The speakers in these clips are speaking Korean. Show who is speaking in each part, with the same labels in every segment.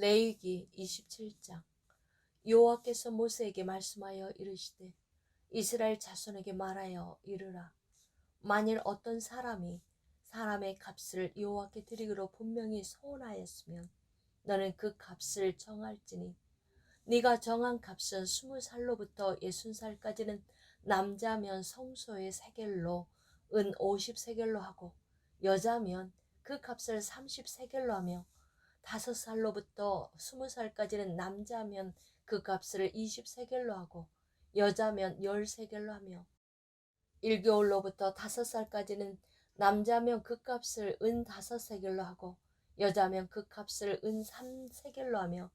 Speaker 1: 레위기 27장. 여호와께서 모세에게 말씀하여 이르시되 이스라엘 자손에게 말하여 이르라. 만일 어떤 사람이 사람의 값을 여호와께 드리기로 분명히 소원하였으면 너는 그 값을 정할지니 네가 정한 값은 스무 살로부터 예순 살까지는 남자면 성소의 세겔로 은 오십 세겔로 하고 여자면 그 값을 삼십 세겔로 하며 다섯 살로부터 스무 살까지는 남자면 그 값을 이십 세겔로 하고 여자면 열 세겔로 하며 일개월로부터 다섯 살까지는 남자면 그 값을 은 다섯 세겔로 하고 여자면 그 값을 은삼 세겔로 하며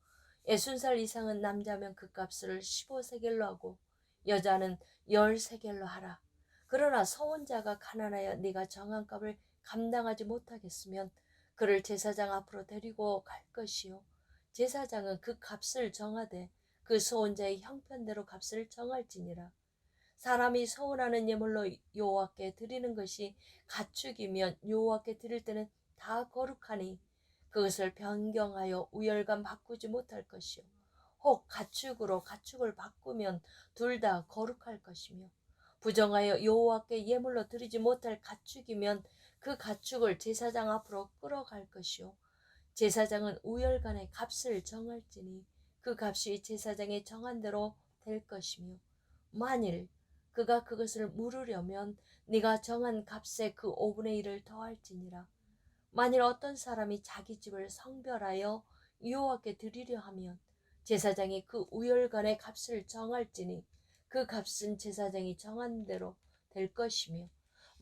Speaker 1: 예순 살 이상은 남자면 그 값을 십오 세겔로 하고 여자는 열 세겔로 하라. 그러나 서원자가 가난하여 네가 정한 값을 감당하지 못하겠으면 그를 제사장 앞으로 데리고 갈 것이요. 제사장은 그 값을 정하되 그 소원자의 형편대로 값을 정할지니라. 사람이 서원하는 예물로 여호와께 드리는 것이 가축이면 여호와께 드릴 때는 다 거룩하니 그것을 변경하여 우열감 바꾸지 못할 것이요. 혹 가축으로 가축을 바꾸면 둘 다 거룩할 것이며 부정하여 여호와께 예물로 드리지 못할 가축이면 그 가축을 제사장 앞으로 끌어갈 것이요. 제사장은 우열간의 값을 정할지니 그 값이 제사장의 정한 대로 될 것이며 만일 그가 그것을 물으려면 네가 정한 값에 그 5분의 1을 더할지니라. 만일 어떤 사람이 자기 집을 성별하여 여호와께 드리려 하면 제사장이 그 우열간의 값을 정할지니 그 값은 제사장이 정한 대로 될 것이며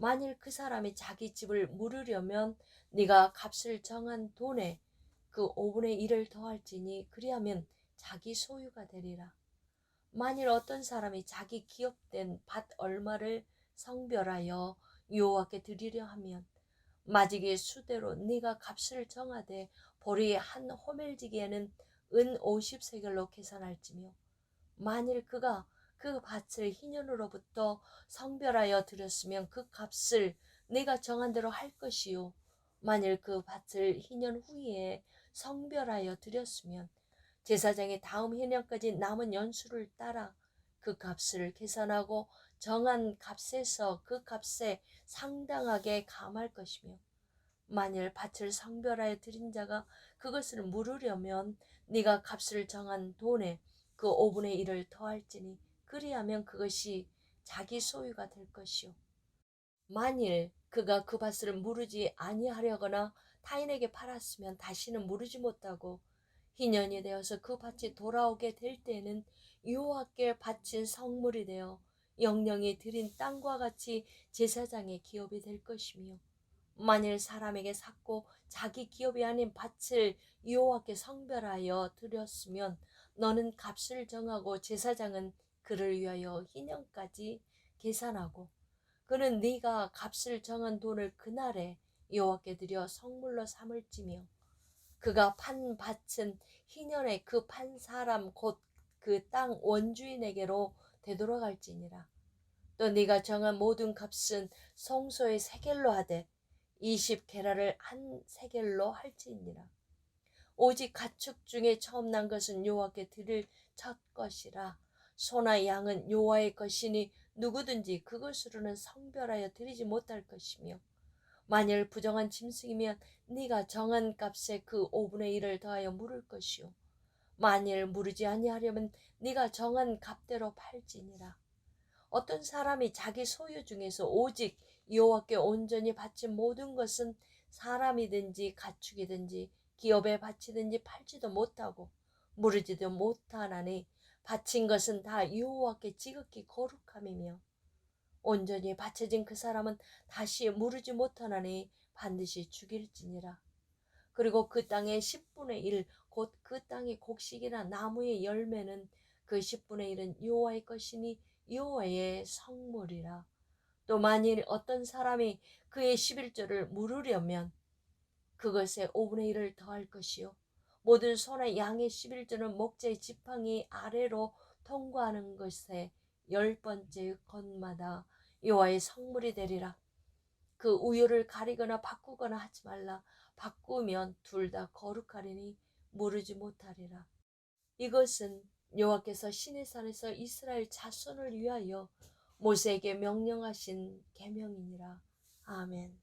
Speaker 1: 만일 그 사람이 자기 집을 물으려면 네가 값을 정한 돈에 그 5분의 1을 더할지니 그리하면 자기 소유가 되리라. 만일 어떤 사람이 자기 기업된 밭 얼마를 성별하여 여호와께 드리려 하면 마지기 수대로 네가 값을 정하되 보리 한 호멜지기에는 은 50세겔로 계산할지며 만일 그가 그 밭을 희년으로부터 성별하여 드렸으면 그 값을 내가 정한 대로 할 것이요. 만일 그 밭을 희년 후에 성별하여 드렸으면 제사장이 다음 희년까지 남은 연수를 따라 그 값을 계산하고 정한 값에서 그 값에 상당하게 감할 것이며 만일 밭을 성별하여 드린 자가 그것을 물으려면 네가 값을 정한 돈에 그 5분의 1을 더할지니 그리하면 그것이 자기 소유가 될 것이요 만일 그가 그 밭을 무르지 아니하려거나 타인에게 팔았으면 다시는 무르지 못하고 희년이 되어서 그 밭이 돌아오게 될 때에는 여호와께 바친 성물이 되어 영령이 드린 땅과 같이 제사장의 기업이 될 것이며 만일 사람에게 샀고 자기 기업이 아닌 밭을 여호와께 성별하여 드렸으면 너는 값을 정하고 제사장은 그를 위하여 희년까지 계산하고 그는 네가 값을 정한 돈을 그날에 여호와께 드려 성물로 삼을지며 그가 판 밭은 희년에 그 판 사람 곧 그 땅 원주인에게로 되돌아갈지니라 또 네가 정한 모든 값은 성소의 세겔로 하되 20게라를 한 세겔로 할지니라. 오직 가축 중에 처음 난 것은 여호와께 드릴 첫 것이라. 소나 양은 여호와의 것이니 누구든지 그것으로는 성별하여 드리지 못할 것이며 만일 부정한 짐승이면 네가 정한 값에 그 5분의 1을 더하여 물을 것이요 만일 무르지 아니하려면 네가 정한 값대로 팔지니라. 어떤 사람이 자기 소유 중에서 오직 여호와께 온전히 바친 모든 것은 사람이든지 가축이든지 기업에 바치든지 팔지도 못하고 무르지도 못하나니 바친 것은 다 여호와께 지극히 거룩함이며 온전히 바쳐진 그 사람은 다시 무르지 못하나니 반드시 죽일지니라. 그리고 그 땅의 10분의 1, 곧 그 땅의 곡식이나 나무의 열매는 그 10분의 1은 여호와의 것이니 여호와의 성물이라. 또 만일 어떤 사람이 그의 11조를 물으려면 그것에 5분의 1을 더할 것이요. 모든 소나 양의 11조는 목재의 지팡이 아래로 통과하는 것에 열 번째 것마다 여호와의 성물이 되리라. 그 우유를 가리거나 바꾸거나 하지 말라. 바꾸면 둘 다 거룩하리니 모르지 못하리라. 이것은 여호와께서 신의 산에서 이스라엘 자손을 위하여 모세에게 명령하신 계명이니라. 아멘.